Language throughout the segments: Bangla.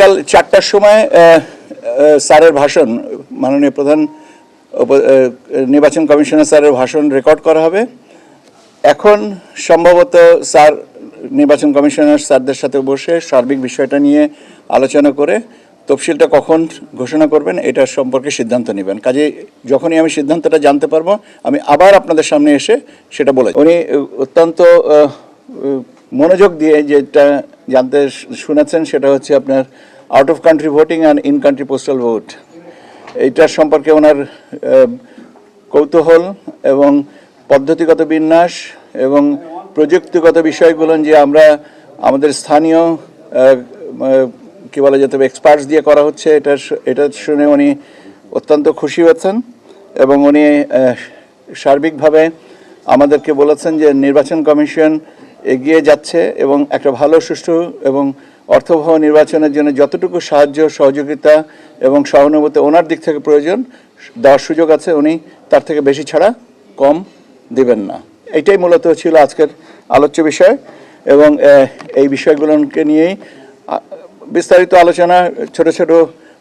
বিকাল চারটার সময় স্যারের ভাষণ, মাননীয় প্রধান নির্বাচন কমিশনার স্যারের ভাষণ রেকর্ড করা হবে। এখন সম্ভবত স্যার, নির্বাচন কমিশনার স্যারদের সাথে বসে সার্বিক বিষয়টা নিয়ে আলোচনা করে তফসিলটা কখন ঘোষণা করবেন, এটা সম্পর্কে সিদ্ধান্ত নেবেন। কাজে যখনই আমি সিদ্ধান্তটা জানতে পারব, আমি আবার আপনাদের সামনে এসে সেটা বলে উনি অত্যন্ত মনোযোগ দিয়ে যেটা জানতে শুনেছেন সেটা হচ্ছে আপনার out of country voting and in country postal vote এইটার সম্পর্কে ওনার কৌতূহল এবং পদ্ধতিগত বিন্যাস এবং প্রযুক্তিগত বিষয়গুলো যে আমরা আমাদের স্থানীয় কী বলা যেতে হবে এক্সপার্টস দিয়ে করা হচ্ছে, এটা এটা শুনে উনি অত্যন্ত খুশি হয়েছেন এবং উনি সার্বিকভাবে আমাদেরকে বলেছেন যে নির্বাচন কমিশন এগিয়ে যাচ্ছে এবং একটা ভালো, সুষ্ঠু এবং অর্থবহ নির্বাচনের জন্য যতটুকু সাহায্য, সহযোগিতা এবং সহানুভূতি ওনার দিক থেকে প্রয়োজন, দেওয়ার সুযোগ আছে, উনি তার থেকে বেশি ছাড়া কম দিবেন না। এটাই মূলত ছিল আজকের আলোচ্য বিষয় এবং এই বিষয়গুলোকে নিয়েই বিস্তারিত আলোচনা, ছোট ছোট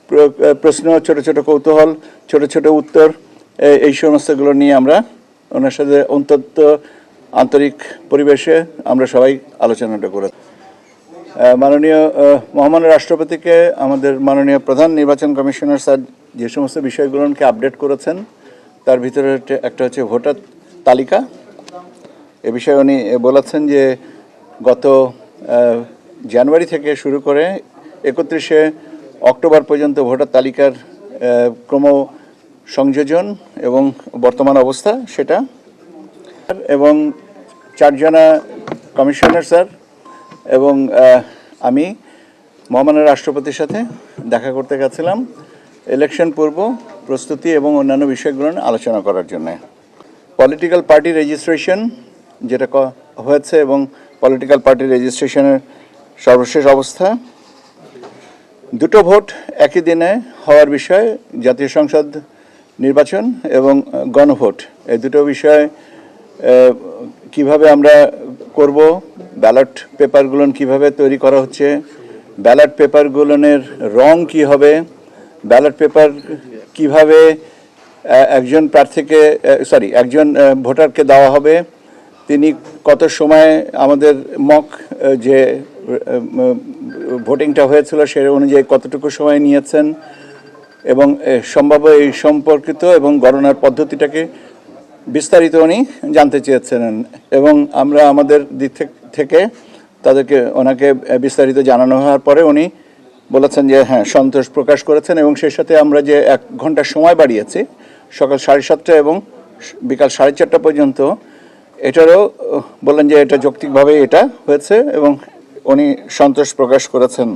প্র- প্রশ্ন, ছোট ছোট কৌতূহল, ছোট ছোট উত্তর এই সমস্তগুলো নিয়ে আমরা ওনার সাথে অন্তত আন্তরিক পরিবেশে আমরা সবাই আলোচনাটা করে মাননীয় মহামান্য রাষ্ট্রপতিকে আমাদের মাননীয় প্রধান নির্বাচন কমিশনার স্যার যে সমস্ত বিষয়গুলোকে আপডেট করেছেন, তার ভিতরে একটা হচ্ছে ভোটার তালিকা। এ বিষয়ে উনি বলেছেন যে গত জানুয়ারি থেকে শুরু করে একত্রিশে অক্টোবর পর্যন্ত ভোটার তালিকার ক্রম সংযোজন এবং বর্তমান অবস্থা সেটা। এবং চারজনা কমিশনার স্যার এবং আমি মহামান্য রাষ্ট্রপতির সাথে দেখা করতে গেছিলাম ইলেকশন পূর্ব প্রস্তুতি এবং অন্যান্য বিষয়গুলো আলোচনা করার জন্য। পলিটিক্যাল পার্টি রেজিস্ট্রেশন যেটা হয়েছে এবং পলিটিক্যাল পার্টি রেজিস্ট্রেশনের সর্বশেষ অবস্থা। দুটো ভোট একই দিনে হওয়ার বিষয়ে জাতীয় সংসদ নির্বাচন এবং গণভোট। এই দুটো বিষয় কীভাবে আমরা করব? ব্যালট পেপারগুলো কীভাবে তৈরি করা হচ্ছে? ব্যালট পেপারগুলোনের রং কি হবে? ব্যালট পেপার কীভাবে একজন প্রার্থীকে সরি একজন ভোটারকে দেওয়া হবে? তিনি কত সময় আমাদের মক যে ভোটিংটা হয়েছিল সে অনুযায়ী কতটুকু সময় নিয়েছেন? এবং সম্ভাব্য এই সম্পর্কিত এবং গণনার পদ্ধতিটাকে বিস্তারিত উনি জানতে চেয়েছেন এবং আমরা আমাদের দিক থেক- তাদেরকে ওনাকে বিস্তারিত জানানো হওয়ার পরে উনি বলেছেন যে হ্যাঁ সন্তোষ প্রকাশ করেছেন এবং সেই সাথে আমরা যে এক ঘণ্টা সময় বাড়িয়েছি, সকাল সাড়ে সাতটা এবং বিকাল সাড়ে চারটা পর্যন্ত, এটারও, বললেন যে এটা যৌক্তিকভাবে এটা হয়েছে এবং উনি সন্তোষ প্রকাশ করেছেন।